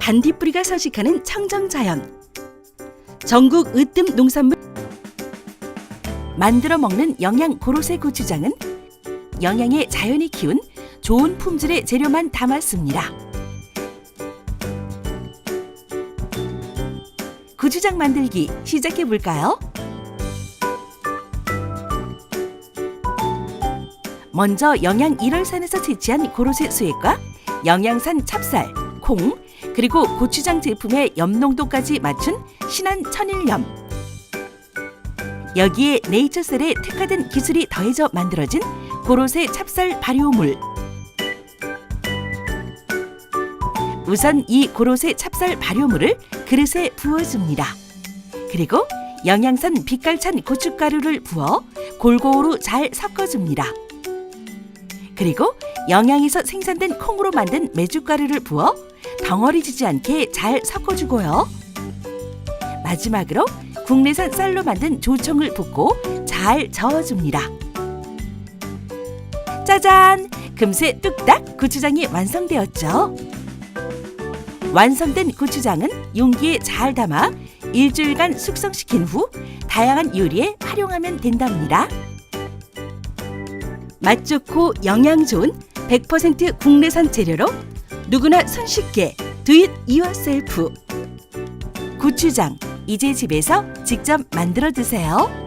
반딧불이가 서식하는 청정자연. 전국 으뜸 농산물 만들어 먹는 영양 고로쇠 고추장은 영양의 자연이 키운 좋은 품질의 재료만 담았습니다. 고추장 만들기 시작해 볼까요? 먼저 영양 1월산에서 채취한 고로쇠 수액과 영양산 찹쌀, 콩, 그리고 고추장 제품의 염농도까지 맞춘 신한 천일염. 여기에 네이처셀의 특화된 기술이 더해져 만들어진 고로쇠 찹쌀 발효물. 우선 이 고로쇠 찹쌀 발효물을 그릇에 부어줍니다. 그리고 영양산 빛깔찬 고춧가루를 부어 골고루 잘 섞어줍니다. 그리고 영양에서 생산된 콩으로 만든 메주가루를 부어 덩어리지지 않게 잘 섞어주고요. 마지막으로 국내산 쌀로 만든 조청을 붓고 잘 저어줍니다. 짜잔! 금세 뚝딱 고추장이 완성되었죠. 완성된 고추장은 용기에 잘 담아 일주일간 숙성시킨 후 다양한 요리에 활용하면 된답니다. 맛 좋고 영양 좋은 100% 국내산 재료로 누구나 손쉽게 it yourself. 고추장 이제 집에서 직접 만들어 드세요.